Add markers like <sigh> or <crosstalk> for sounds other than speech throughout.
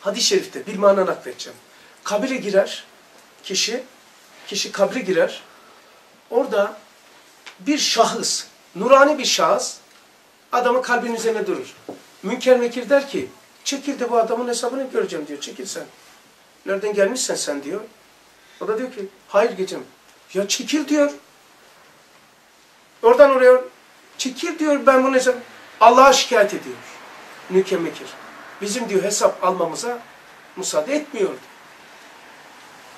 hadis-i şerifte bir mana nakledeceğim. Kabire girer kişi, kişi kabre girer. Orada bir şahıs, nurani bir şahıs adamın kalbinin üzerine durur. Münker Mekir der ki, çekil de bu adamın hesabını göreceğim diyor, çekil sen. Nereden gelmişsen sen diyor. O da diyor ki, hayır gecem. Ya çekil diyor. Oradan oraya, çekil diyor ben bunu hesap... Allah'a şikayet ediyor. Münker Mekir. Bizim diyor hesap almamıza müsaade etmiyor diyor.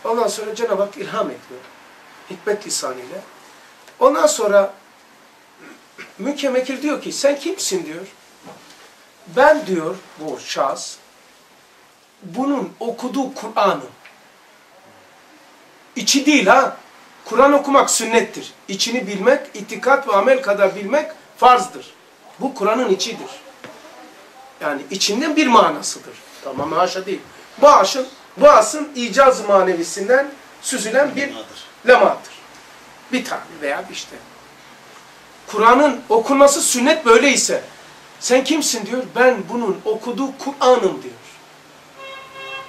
Ondan sonra Cenab-ı Hak ilham ediyor. Hikmet lisanıyla. Ondan sonra Mükemmekir diyor ki sen kimsin diyor. Ben diyor bu şahıs bunun okuduğu Kur'an'ın içi değil ha. Kur'an okumak sünnettir. İçini bilmek, itikat ve amel kadar bilmek farzdır. Bu Kur'an'ın içidir. Yani içinden bir manasıdır. Tamam haşa değil. Bu asın icaz manevisinden süzülen bir lemadır. Bir tane veya bir işte. Kur'an'ın okunması sünnet böyleyse sen kimsin diyor. Ben bunun okuduğu Kur'an'ım diyor.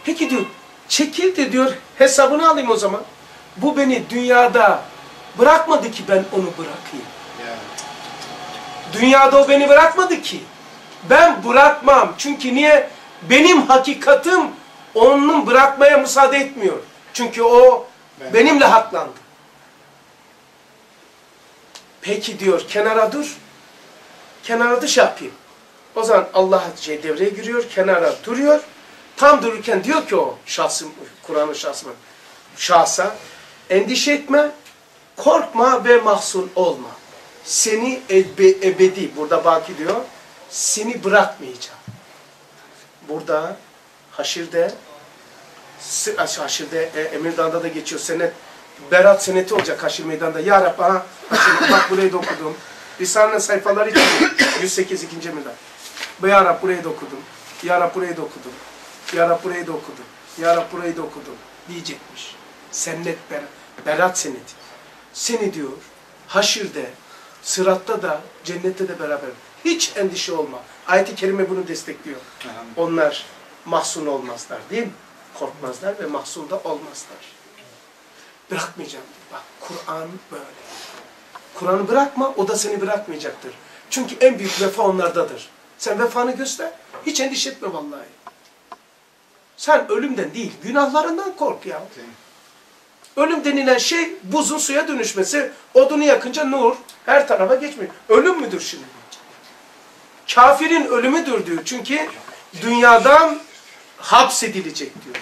Peki diyor çekil de diyor hesabını alayım o zaman. Bu beni dünyada bırakmadı ki ben onu bırakayım. Dünyada o beni bırakmadı ki. Ben bırakmam. Çünkü niye? Benim hakikatim onun bırakmaya müsaade etmiyor. Çünkü o benimle haklandı. Peki diyor kenara dur. Kenara dış yapayım. O zaman Allah şey devreye giriyor, kenara duruyor. Tam dururken diyor ki o şahsım, Kur'an'ın şahsına, şahsa, endişe etme, korkma ve mahzun olma. Seni ebe, ebedi, burada baki diyor, seni bırakmayacağım. Burada, haşirde, haşirde, e, Emirdağ'da da geçiyor senet, Berat seneti olacak Haşir Meydan'da. Ya Rab aha, Haşir, bak burayı da okudum. Risale'nin sayfaları için 108. Emir'den. Ya Rab burayı da okudum. Ya Rab burayı da okudum. Ya Rab burayı da okudum. Ya Rab burayı da okudum. Diyecekmiş. Sennet Berat. Berat seneti. Seni diyor haşirde, sıratta da, cennette de beraber. Hiç endişe olma. Ayet-i Kerime bunu destekliyor. Onlar mahzun olmazlar değil mi? Korkmazlar ve mahzun da olmazlar. Bırakmayacağım. Bak Kur'an böyle. Kur'an'ı bırakma, o da seni bırakmayacaktır. Çünkü en büyük vefa onlardadır. Sen vefanı göster, hiç endişe etme vallahi. Sen ölümden değil, günahlarından kork ya. Ölüm denilen şey buzun suya dönüşmesi, odunu yakınca nur her tarafa geçmiyor. Ölüm müdür şimdi? Kafirin ölümüdür diyor. Çünkü dünyadan hapsedilecek diyor.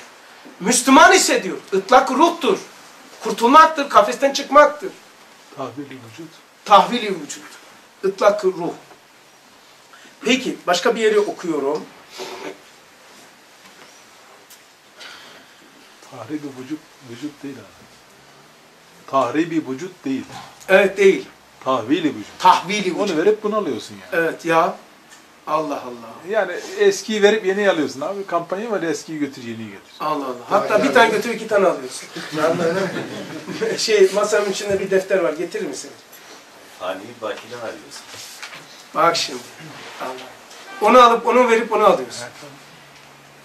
Müslüman ise diyor, ıtlak ruhtur. Kurtulmaktır, kafesten çıkmaktır. Tahvili vücut. Tahvili vücut. Itlak ruh. Peki, başka bir yeri okuyorum. Tahribi vücut, vücut değil abi. Tahribi vücut değil. Evet değil. Tahvili vücut. Tahvili vücut. Onu verip bunu alıyorsun yani. Evet ya. Allah Allah. Yani eskiyi verip yeni alıyorsun abi. Kampanya var eskiyi götür yeniyi götür. Allah Allah. Hatta bir tane götür iki tane alıyorsun. <laughs> <laughs> şey masanın içinde bir defter var. Getirir misin? Fani bakile arıyorsun. Bak şimdi. Allah. Onu alıp onu verip onu alıyorsun.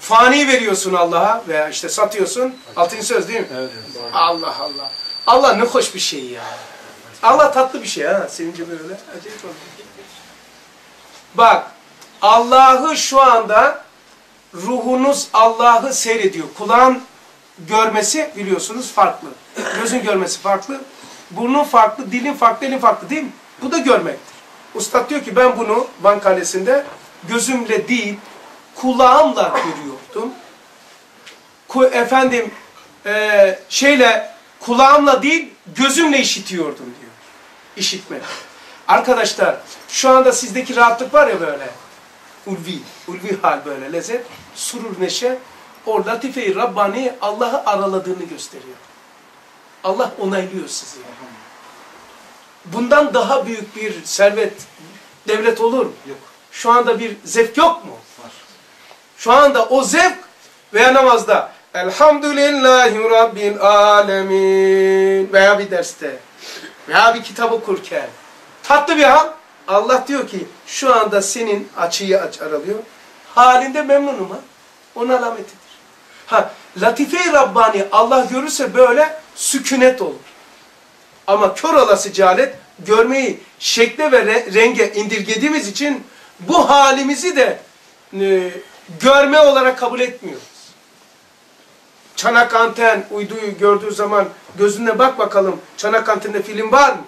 Fani veriyorsun Allah'a veya işte satıyorsun. Altın söz değil mi? Evet. Allah Allah. Allah ne hoş bir şey ya. Allah tatlı bir şey ha. Sevince böyle. Acayip oldu. Bak. Allah'ı şu anda ruhunuz Allah'ı seyrediyor. Kulağın görmesi biliyorsunuz farklı. Gözün görmesi farklı. Burnun farklı, dilin farklı, elin farklı değil mi? Bu da görmektir. Ustad diyor ki ben bunu Van Kalesi'nde gözümle değil, kulağımla görüyordum. Efendim e, şeyle kulağımla değil gözümle işitiyordum diyor. İşitme. Arkadaşlar şu anda sizdeki rahatlık var ya böyle. Ulvi, ulvi hal böyle lezzet, surur neşe. O latife-i Rabbani Allah'ı araladığını gösteriyor. Allah onaylıyor sizi. Bundan daha büyük bir servet, devlet olur mu? Yok. Şu anda bir zevk yok mu? Var. Şu anda o zevk veya namazda Elhamdülillahi Rabbil Alemin veya bir derste veya bir kitap okurken tatlı bir hal Allah diyor ki şu anda senin açıyı aç aralıyor. Halinde memnunum ha. Onun alametidir. Ha, latife-i Rabbani Allah görürse böyle sükunet olur. Ama kör olası cehalet görmeyi şekle ve re- renge indirgediğimiz için bu halimizi de e, görme olarak kabul etmiyoruz. Çanak anten uyduyu gördüğü zaman gözüne bak bakalım çanak antende film var mı?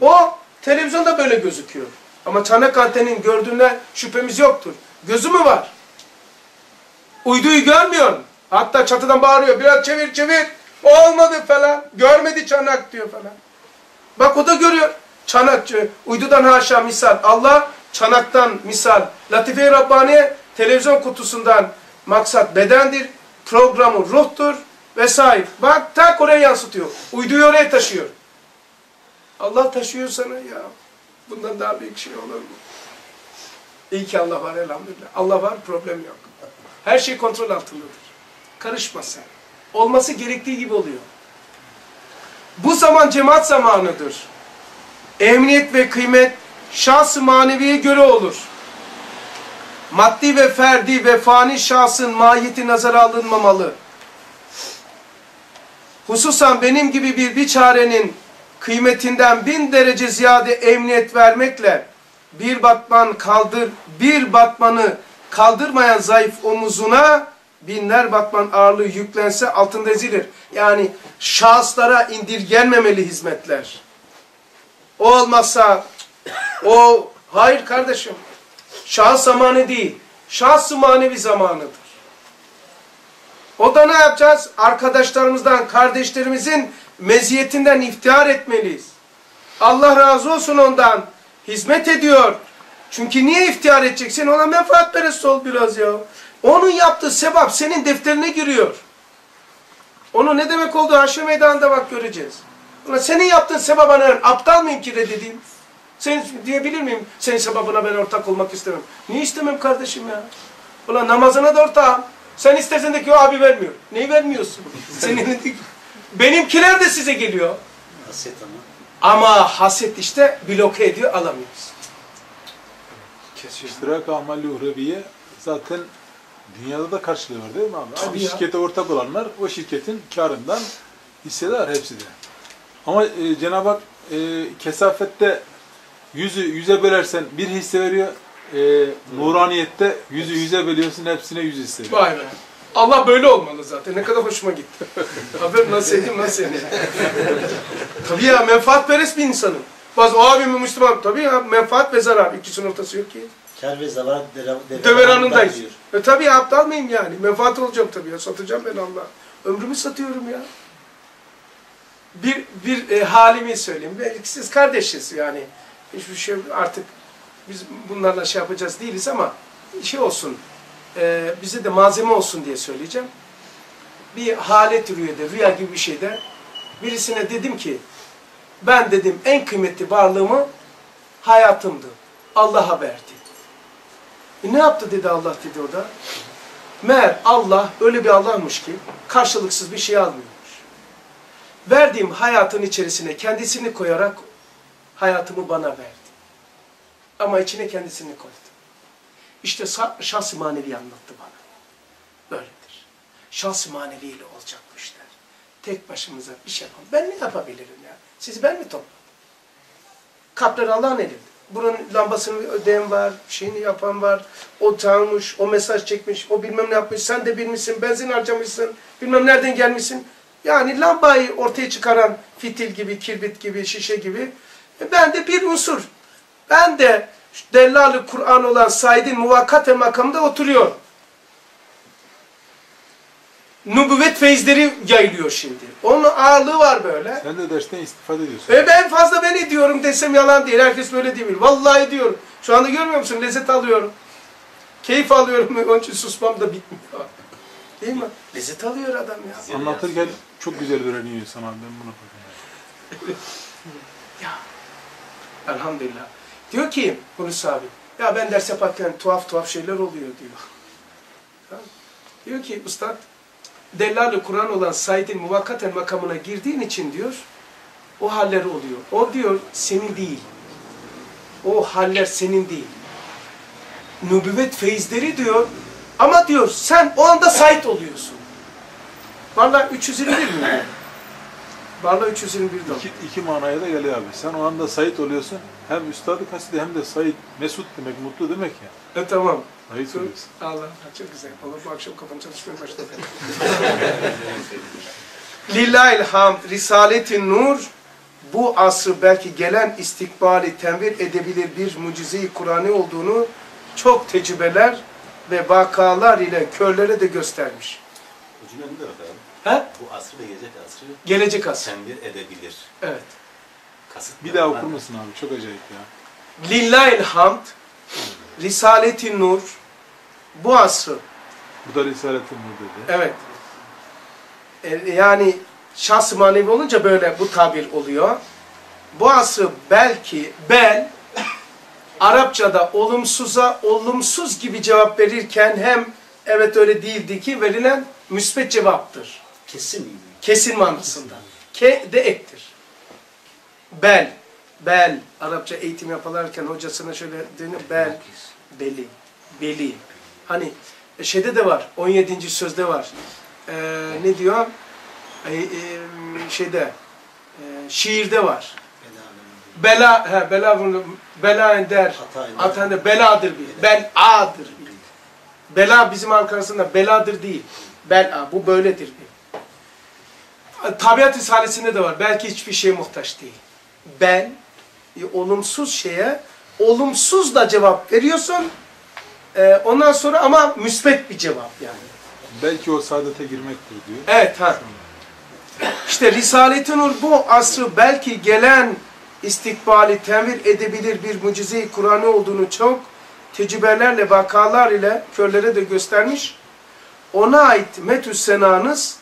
O televizyonda böyle gözüküyor. Ama çanak antenin gördüğüne şüphemiz yoktur. Gözü mü var? Uyduyu görmüyor? Hatta çatıdan bağırıyor. Biraz çevir çevir. Olmadı falan. Görmedi çanak diyor falan. Bak o da görüyor. Çanak, e, uydudan haşa misal. Allah çanaktan misal. Latife-i Rabbaniye televizyon kutusundan maksat bedendir. Programı ruhtur vesaire. Bak tak oraya yansıtıyor. Uyduyu oraya taşıyor. Allah taşıyor sana ya. Bundan daha büyük şey olur mu? İyi ki Allah var elhamdülillah. Allah var problem yok. Her şey kontrol altındadır. Karışma sen. Olması gerektiği gibi oluyor. Bu zaman cemaat zamanıdır. Emniyet ve kıymet şahs-ı maneviye göre olur. Maddi ve ferdi ve fani şahsın mahiyeti nazara alınmamalı. Hususan benim gibi bir biçarenin kıymetinden bin derece ziyade emniyet vermekle bir batman kaldır, bir batmanı kaldırmayan zayıf omuzuna binler batman ağırlığı yüklense altında ezilir. Yani şahıslara indirgenmemeli hizmetler. O olmazsa o hayır kardeşim. Şahıs zamanı değil. Şahs manevi zamanıdır. O da ne yapacağız? Arkadaşlarımızdan, kardeşlerimizin meziyetinden iftihar etmeliyiz. Allah razı olsun ondan. Hizmet ediyor. Çünkü niye iftihar edeceksin? Ona menfaat perest ol biraz ya. Onun yaptığı sebap senin defterine giriyor. Onun ne demek olduğu haşr meydanında bak göreceğiz. Ulan senin yaptığın sebaba ne? Aptal mıyım ki reddedeyim? Sen diyebilir miyim? Senin sebabına ben ortak olmak istemem. Niye istemem kardeşim ya? Ulan namazına da ortağım. Sen istersen de ki o abi vermiyor. Neyi vermiyorsun? <laughs> Senin Benimkiler de size geliyor. Haset ama. Ama haset işte bloke ediyor alamıyoruz. İştirak amali uhreviye zaten dünyada da karşılığı var değil mi abi? Tabii Aynı ya. şirkete ortak olanlar o şirketin karından hissedar hepsi de. Ama e, Cenab-ı Hak e, kesafette yüzü yüze bölersen bir hisse veriyor. E, nuraniyette yüzü yüze bölüyorsun hepsine yüz hisse veriyor. Vay be. Allah böyle olmalı zaten. Ne kadar hoşuma gitti. <laughs> Haber nasıl sevdim nasıl seni. Tabii ya menfaatperest bir insanım. Bazı o abim Müslüman. Tabii ya menfaat ve zarar. İkisinin ortası yok ki. Kar ve zarar Döveranındayız. E tabii ya aptal mıyım yani? Menfaat olacağım tabii ya. Satacağım ben Allah. Ömrümü satıyorum ya. Bir, bir e, halimi söyleyeyim. Belki siz kardeşiz yani. Hiçbir şey artık biz bunlarla şey yapacağız değiliz ama şey olsun. E, bize de malzeme olsun diye söyleyeceğim. Bir halet rüyada, rüya gibi bir şeyde birisine dedim ki ben dedim en kıymetli varlığımı hayatımdı. Allah'a verdi. E ne yaptı dedi Allah dedi o da. Meğer Allah öyle bir Allah'mış ki karşılıksız bir şey almıyormuş. Verdiğim hayatın içerisine kendisini koyarak hayatımı bana verdi. Ama içine kendisini koydu. İşte şahs-ı manevi anlattı bana. Böyledir. Şahs-ı maneviyle olacak bu. Tek başımıza bir şey yapalım. Ben ne yapabilirim ya? Sizi ben mi topladım? Kalpler Allah'ın elinde. Bunun lambasını ödeyen var, şeyini yapan var, o çalmış, o mesaj çekmiş, o bilmem ne yapmış, sen de bilmişsin, benzin harcamışsın, bilmem nereden gelmişsin. Yani lambayı ortaya çıkaran fitil gibi, kirbit gibi, şişe gibi. E ben de bir unsur. Ben de Dellalü Kur'an olan Said'in muvakkat makamında oturuyor. Nübüvvet feyizleri yayılıyor şimdi. Onun ağırlığı var böyle. Sen de dersten istifade ediyorsun. E ben fazla ben ediyorum desem yalan değil. Herkes böyle değil. Vallahi ediyorum. Şu anda görmüyor musun? Lezzet alıyorum. Keyif alıyorum. <laughs> Onun için susmam da bitmiyor. Değil mi? Lezzet alıyor adam ya. Anlatırken çok güzel öğreniyor insan abi ben buna bakıyorum. Ya. Elhamdülillah. Diyor ki Hulusi abi. Ya ben ders yaparken tuhaf tuhaf şeyler oluyor diyor. Diyor ki ustad Dellalü Kur'an olan Said'in muvakkaten makamına girdiğin için diyor o haller oluyor. O diyor senin değil. O haller senin değil. Nübüvvet feyizleri diyor Ama diyor sen o anda Said oluyorsun. Vallahi 321 mi? Vallahi 321 de. İki, iki manaya da geliyor abi. Sen o anda Said oluyorsun. Hem üstadı kasidi hem de Said, Mesut demek, mutlu demek ya. E tamam. Said oluyorsun. Allah çok güzel. Vallahi bu akşam kafam çalışmaya başladı. <laughs> Lillahil hamd, Risaletin Nur, bu asrı belki gelen istikbali tenvir edebilir bir mucize-i Kur'an'ı olduğunu çok tecrübeler ve vakalar ile körlere de göstermiş. De bak abi. He? Bu asrı ve gelecek asrı Gelecek asır. tenvir edebilir. Evet. Kasıt Bir daha okur musun abi? Çok acayip ya. Lillahil hamd, Risaletin Nur, bu asrı Bu da Risale-i Nur dedi. Evet. E, Yani şahs manevi olunca böyle bu tabir oluyor. Bu asrı belki bel Arapçada olumsuza olumsuz gibi cevap verirken hem evet öyle değildi ki verilen müsbet cevaptır. Kesin? Kesin manasında. Ke de ektir. Bel. Bel. Arapça eğitim yaparken hocasına şöyle denir. Bel. Beli. Beli. Hani şeyde de var. 17. sözde var. Ee, ne diyor? Ee, e, şeyde e, şiirde var. Bela he bela bunu bela. Hata ender. Beladır bir. Beladır bir. Bela bizim Ankara'sında beladır değil. Bela bu böyledir bir. Tabiat Risalesi'nde de var. Belki hiçbir şeye muhtaç değil. Ben e, olumsuz şeye olumsuz da cevap veriyorsun. E, ondan sonra ama müsbet bir cevap yani. Belki o saadete girmektir diyor. Evet ha. İşte Risalet-i Nur bu asrı belki gelen istikbali temir edebilir bir mucize-i Kur'an'ı olduğunu çok tecrübelerle, vakalar ile körlere de göstermiş. Ona ait metü senanız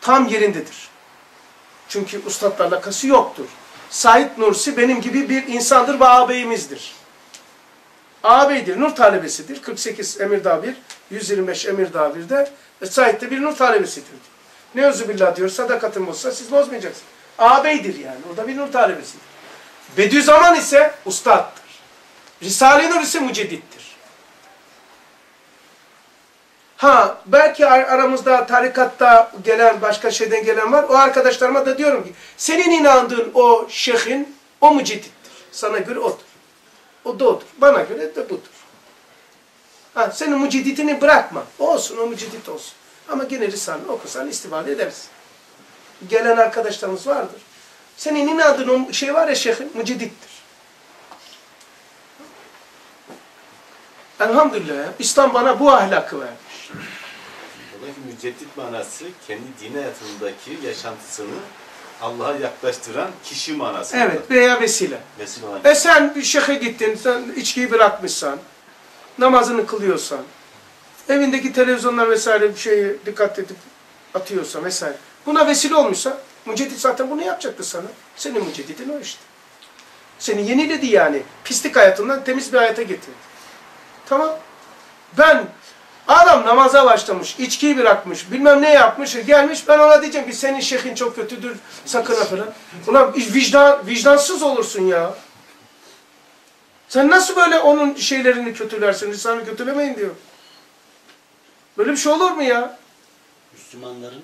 tam yerindedir. Çünkü ustadla alakası yoktur. Said Nursi benim gibi bir insandır ve ağabeyimizdir. Ağabeydir, nur talebesidir. 48 Emirdağ 1, 125 Emirdağ 1'de e, Said de bir nur talebesidir. Ne billah diyor, sadakatım olsa siz bozmayacaksınız. Ağabeydir yani, o bir nur talebesidir. Bediüzzaman ise ustattır. Risale-i Nur ise müceddittir. Ha belki ar- aramızda tarikatta gelen başka şeyden gelen var. O arkadaşlarıma da diyorum ki senin inandığın o şeyhin o müceddittir. Sana göre odur. O da odur. Bana göre de budur. Ha, senin mücedditini bırakma. Olsun o müceddit olsun. Ama gene Risale okusan istifade edersin. Gelen arkadaşlarımız vardır. Senin inandığın o şey var ya şeyhin müceddittir. Elhamdülillah ya. İslam bana bu ahlakı vermiş. Buradaki müceddit manası kendi din hayatındaki yaşantısını Allah'a yaklaştıran kişi manası. Evet veya vesile. Vesile olan E sen bir şeyhe gittin, sen içkiyi bırakmışsan, namazını kılıyorsan, evindeki televizyonlar vesaire bir şeye dikkat edip atıyorsa vesaire. Buna vesile olmuşsa, müceddit zaten bunu yapacaktı sana. Senin müceddidin o işte. Seni yeniledi yani. Pislik hayatından temiz bir hayata getirdi. Tamam. Ben adam namaza başlamış, içkiyi bırakmış, bilmem ne yapmış, gelmiş ben ona diyeceğim ki senin şeyhin çok kötüdür, sakın ha falan. Ulan vicdan, vicdansız olursun ya. Sen nasıl böyle onun şeylerini kötülersin? Risale kötülemeyin diyor. Böyle bir şey olur mu ya? Müslümanların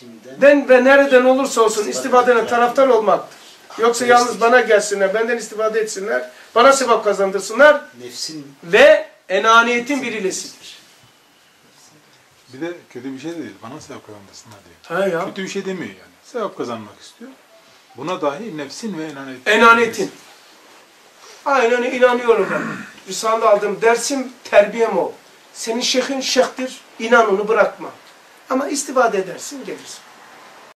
kimden? Den ve nereden olursa olsun istifadene taraftar olmaktır. Yoksa yalnız bana gelsinler, benden istifade etsinler, bana sevap kazandırsınlar Nefsin ve enaniyetin bir ilesidir. Bir de kötü bir şey de değil. Bana sevap kazandırsınlar diyor. Ha ya. Kötü bir şey demiyor yani. Sevap kazanmak istiyor. Buna dahi nefsin ve enanetin. Enanetin. Aynen inanıyorum ben. Risale aldığım dersim terbiyem o. Senin şeyhin şeyhtir, inan onu bırakma. Ama istifade edersin, gelirsin.